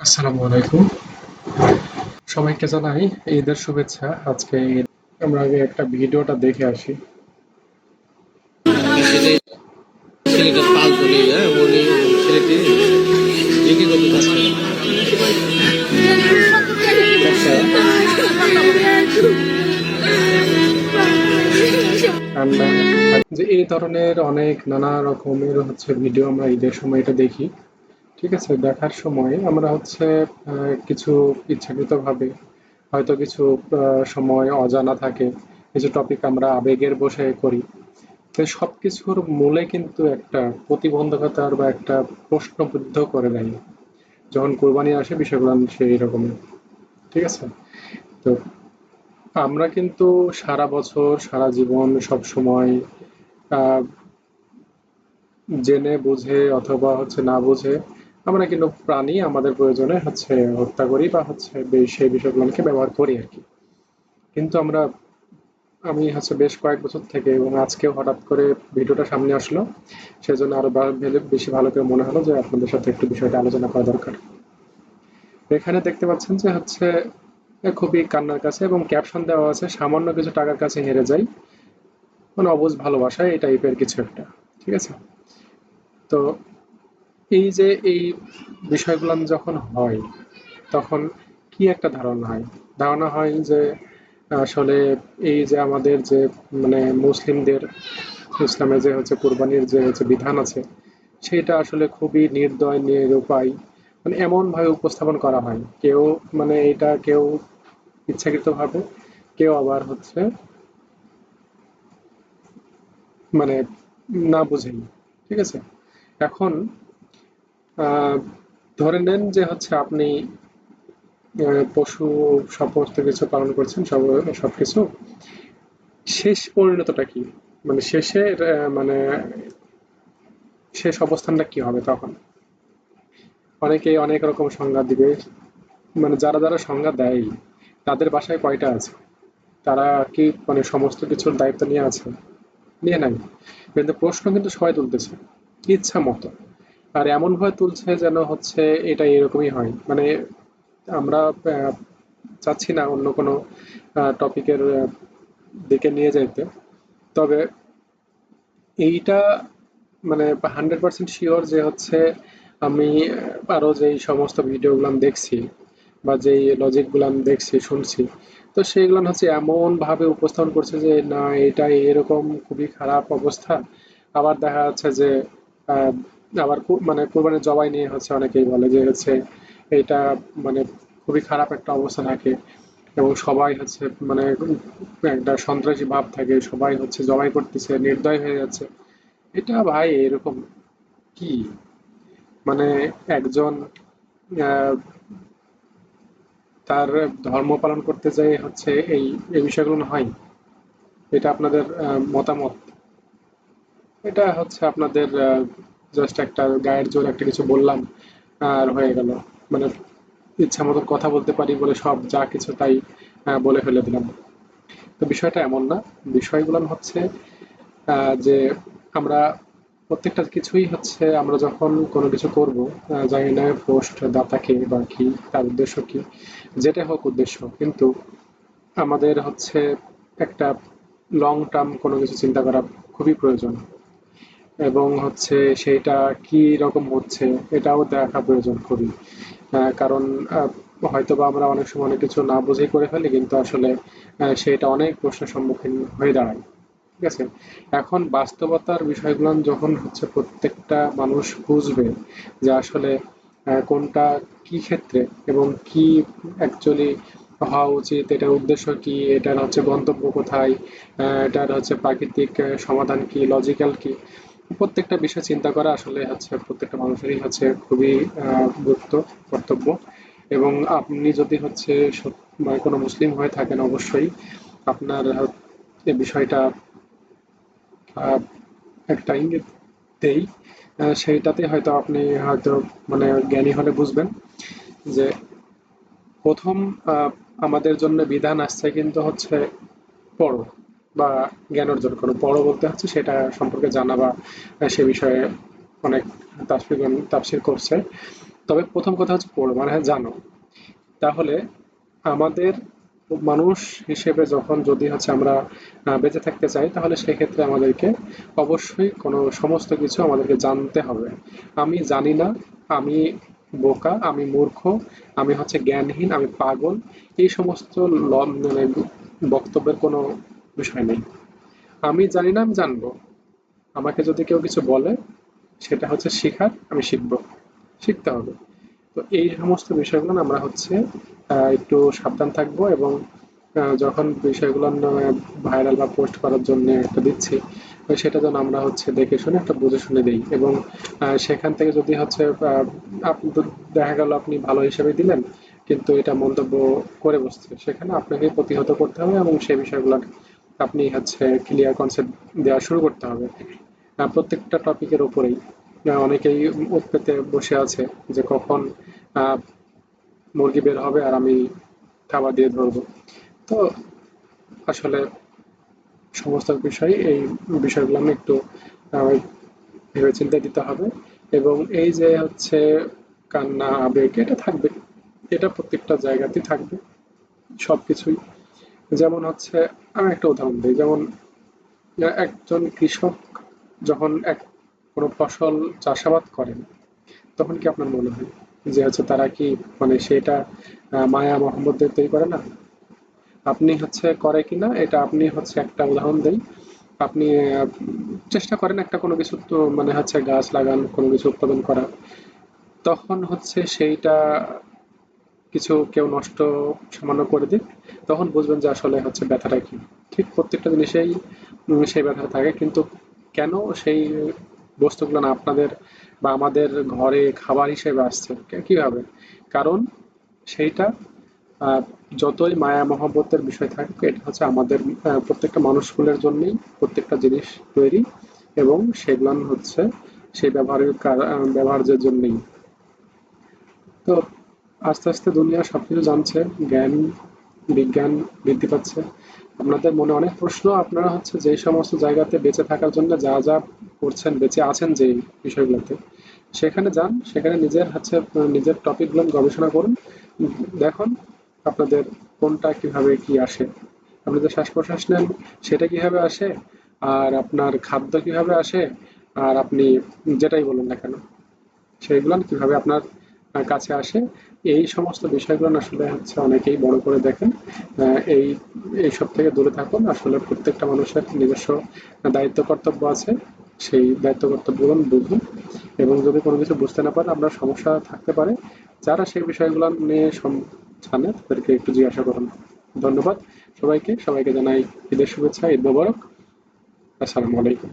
আসসালামু আলাইকুম। সবাইকে জানাই ঈদের শুভেচ্ছা। আজকে আমরা আগে একটা ভিডিওটা দেখে আসি। হ্যাঁ আচ্ছা। যে এই ধরনের অনেক নানা রকমের হচ্ছে ভিডিও আমরা ঈদের সময় এটা দেখি। ঠিক আছে, দেখার সময় আমরা হচ্ছে কিছু ইচ্ছাকৃতভাবে হয়তো কিছু সময় অজানা থাকে, কিছু টপিক আমরা আবেগের বসে করি। তো সব কিছুর মূলে কিন্তু একটা প্রতিবন্ধকতার বা একটা প্রশ্নবুদ্ধ করে দেয়। যখন কোরবানি আসে, বিষয়গুলো সেই রকমের ঠিক আছে? তো আমরা কিন্তু সারা বছর, সারা জীবন সব সময় জেনে বুঝে অথবা হচ্ছে না বুঝে আমরা কিন্তু প্রাণী আমাদের প্রয়োজনে হচ্ছে হত্যা করি বা হচ্ছে সেই বিষয়গুলোকে ব্যবহার করি আর কি। কিন্তু আমরা, আমি হচ্ছে বেশ কয়েক বছর থেকে এবং আজকেও হঠাৎ করে ভিডিওটা সামনে আসলো, সেজন্য আরও বেশি ভালো করে মনে হলো যে আপনাদের সাথে একটু বিষয়টা আলোচনা করা দরকার। এখানে দেখতে পাচ্ছেন যে হচ্ছে খুবই কান্নার কাছে এবং ক্যাপশন দেওয়া আছে, সামান্য কিছু টাকার কাছে হেরে যাই। মানে অবুঝ ভালোবাসা, এই টাইপের কিছু একটা, ঠিক আছে? তো এই যে এই বিষয়গুলো যখন হয়, তখন কি একটা ধারণা হয়? ধারণা হয় যে আসলে এই যে আমাদের যে মানে মুসলিমদের, ইসলামে যে হচ্ছে কোরবানির যে হচ্ছে বিধান আছে, সেটা আসলে খুবই নির্দয়, নিরুপায় মানে এমন ভাবে উপস্থাপন করা হয়। কেউ মানে এটা কেউ ইচ্ছাকৃতভাবে কেউ আবার হচ্ছে মানে না বুঝেই, ঠিক আছে? এখন ধরে নেন যে হচ্ছে আপনি পশু সমস্ত কিছু পালন করছেন সব সবকিছু। শেষ পরিণতটা কি? মানে আহ, মানে শেষ অবস্থানটা কি হবে তখন? অনেকেই অনেক রকম সংজ্ঞা দিবে। মানে যারা যারা সংজ্ঞা দেয় তাদের বাসায় কয়টা আছে? তারা কি মানে সমস্ত কিছুর দায়িত্ব নিয়ে আছে? নিয়ে নাই। কিন্তু প্রশ্ন কিন্তু সবাই তুলতেছে ইচ্ছা মতো। আর এমন ভাবে তুলছে যেন হচ্ছে এটা এরকমই হয়। মানে আমরা চাচ্ছি না অন্য কোনো টপিকের দিকে নিয়ে যাইতে। তবে এইটা মানে হান্ড্রেড পার্সেন্ট শিওর যে হচ্ছে আমি আহ, আরও যেই সমস্ত ভিডিওগুলো দেখছি বা যেই লজিকগুলো আমি দেখছি শুনছি তো সেইগুলো হচ্ছে এমন ভাবে উপস্থাপন করছে যে না এটা এরকম খুবই খারাপ অবস্থা। আবার দেখা যাচ্ছে যে আবার মানে কোরবানির জবাই নিয়ে হচ্ছে অনেকেই বলে যে হচ্ছে এটা মানে খুবই খারাপ একটা অবস্থা থাকে এবং সবাই হচ্ছে মানে একটা সন্ত্রাসী ভাব থাকে, সবাই হচ্ছে জবাই করতেছে, নির্দয় হয়ে যাচ্ছে। এটা ভাই এরকম কি? মানে একজন তার ধর্ম পালন করতে যাই হচ্ছে এই এই বিষয়গুলো হয়? এটা আপনাদের মতামত? এটা হচ্ছে আপনাদের জাস্ট একটা গায়ের জোর একটা কিছু বললাম, আর হয়ে গেল। মানে ইচ্ছা মতো কথা বলতে পারি বলে সব যা কিছু তাই বলে ফেলে দিলাম। তো বিষয়টা এমন না। বিষয়গুলো হচ্ছে যে আমরা প্রত্যেকটা কিছুই হচ্ছে আমরা যখন কোনো কিছু করব জানি না পোস্ট দাতাকে বা কি, তার উদ্দেশ্য কি যেটা হোক উদ্দেশ্য। কিন্তু আমাদের হচ্ছে একটা লং টার্ম কোনো কিছু চিন্তা করা খুবই প্রয়োজন। এবং হচ্ছে সেটা কি রকম হচ্ছে এটাও দেখা প্রয়োজন খুবই। কারণ হয়তো বা আমরা অনেক সময় অনেক কিছু না বুঝেই করে ফেলি, কিন্তু আসলে সেটা অনেক প্রশ্নের সম্মুখীন হয়ে দাঁড়ায়। ঠিক আছে? এখন বাস্তবতার বিষয়গুলো যখন হচ্ছে প্রত্যেকটা মানুষ বুঝবে যে আসলে কোনটা কি ক্ষেত্রে এবং কি অ্যাকচুয়ালি হওয়া উচিত, এটার উদ্দেশ্য কি, এটার হচ্ছে গন্তব্য কোথায় এটার হচ্ছে প্রাকৃতিক সমাধান কি লজিক্যাল কি প্রত্যেকটা বিষয় চিন্তা করা আসলে হচ্ছে প্রত্যেকটা মানুষেরই হচ্ছে খুবই গুরুত্ব, কর্তব্য। এবং আপনি যদি হচ্ছে মানে কোনো মুসলিম হয়ে থাকেন অবশ্যই আপনার এই বিষয়টা একটা ইঙ্গিত দেই সেইটাতে হয়তো আপনি হয়তো মানে জ্ঞানী হলে বুঝবেন যে প্রথম আমাদের জন্য বিধান আসছে কিন্তু হচ্ছে পড়ো। বা জ্ঞান অর্জন করো পড়ো বলতে হচ্ছে সেটা সম্পর্কে জানা বা সে বিষয়ে অনেক তাফসির তাফসির করছে। তবে প্রথম কথা হচ্ছে পড়ো মানে হ্যাঁ জানো। তাহলে আমাদের মানুষ হিসেবে যখন যদি হচ্ছে আমরা বেঁচে থাকতে চাই, তাহলে সেক্ষেত্রে আমাদেরকে অবশ্যই কোনো সমস্ত কিছু আমাদেরকে জানতে হবে। আমি জানি না, আমি বোকা, আমি মূর্খ, আমি হচ্ছে জ্ঞানহীন, আমি পাগল, এই সমস্ত মানে বক্তব্যের কোনো বিষয় নেই। আমি জানি না, আমি জানব। আমাকে যদি কেউ কিছু বলে, সেটা হচ্ছে শেখার, আমি শিখব। শিখতে হবে। তো এই সমস্ত বিষয়গুলো আমরা হচ্ছে একটু সাবধান থাকব এবং যখন বিষয়গুলো ভাইরাল বা পোস্ট করার জন্য একটা দিচ্ছি সেটা যেন আমরা হচ্ছে দেখে শুনে একটা বুঝে শুনে দিই এবং সেখান থেকে যদি হচ্ছে আপনি দেখা গেল আপনি ভালো হিসেবে দিলেন, কিন্তু এটা মন্তব্য করে বসছে, সেখানে আপনাকে প্রতিহত করতে হবে এবং সেই বিষয়গুলো আপনি হচ্ছে ক্লিয়ার কনসেপ্ট দেওয়া শুরু করতে হবে। প্রত্যেকটা টপিকের উপরেই। অনেকেই উৎ পেতে বসে আছে যে কখন মুরগি বের হবে আর আমি খাবার দিয়ে ধরবো। তো আসলে সমস্ত বিষয় এই বিষয়গুলো আমি একটু আহ, ভেবেচিন্তে দিতে হবে। এবং এই যে হচ্ছে কান্না আবেগ এটা থাকবে। এটা প্রত্যেকটা জায়গাতেই থাকবে। সবকিছুই। যেমন হচ্ছে, আমি একটা উদাহরণ দিই, যেমন একজন কৃষক যখন এক, কোনো ফসল চাষাবাদ করেন, তখন কি আপনার মনে হয় যে হচ্ছে তারা কি মানে সেটা মায়া মোহাম্মদের তৈরি করে না? আপনি হচ্ছে করে কিনা, এটা আপনি হচ্ছে একটা উদাহরণ দেই। আপনি চেষ্টা করেন একটা কোনো কিছু তো মানে হচ্ছে গাছ লাগান, কোনো কিছু উৎপাদন করা। তখন হচ্ছে সেইটা কিছু কেউ নষ্ট সামান্য করে দিক, তখন বুঝবেন যে আসলে হচ্ছে ব্যথাটা কি। ঠিক প্রত্যেকটা জিনিসেই সেই ব্যথাটা থাকে, কিন্তু কেন সেই বস্তুগুলো না আপনাদের বা আমাদের ঘরে খাবার হিসেবে আসছে? কীভাবে? কারণ সেইটা যতই মায়া মহব্বতের বিষয় থাকুক, এটা হচ্ছে আমাদের প্রত্যেকটা মানুষগুলোর জন্যই প্রত্যেকটা জিনিস তৈরি এবং সেগুলো হচ্ছে সেই ব্যবহারের ব্যবহার্যের জন্যই। তো আস্তে আস্তে দুনিয়া সবকিছু জানছে, জ্ঞান, বিজ্ঞান বৃদ্ধি পাচ্ছে। আপনাদের মনে অনেক প্রশ্ন, আপনারা হচ্ছে যে সমস্ত জায়গাতে বেঁচে থাকার জন্য যা যা করছেন, বেঁচে আছেন যে বিষয়গুলোতে, সেখানে যান, সেখানে নিজের হচ্ছে, নিজের টপিকগুলো গবেষণা করুন। দেখুন আপনাদের কোনটা কীভাবে কি আসে। আপনি যে শ্বাস প্রশ্বাস নেন, সেটা কীভাবে আসে? আর আপনার খাদ্য কীভাবে আসে? আর আপনি যেটাই বলুন না কেন সেগুলো কীভাবে আপনার আহ, কাছে আসে। এই সমস্ত বিষয়গুলো আসলে হচ্ছে অনেকেই বড় করে দেখেন। আহ, এই এইসব থেকে দূরে থাকুন। আসলে প্রত্যেকটা মানুষের নিজস্ব দায়িত্ব কর্তব্য আছে। সেই দায়িত্ব কর্তব্যগুলো বুঝুন। এবং যদি কোনো কিছু বুঝতে না পারে আপনার সমস্যা থাকতে পারে। যারা সেই বিষয়গুলো নিয়ে জানে তাদেরকে একটু জিজ্ঞাসা করুন। ধন্যবাদ সবাইকে। সবাইকে জানাই ঈদের শুভেচ্ছা ঈদ মোবারক। আসসালামু আলাইকুম।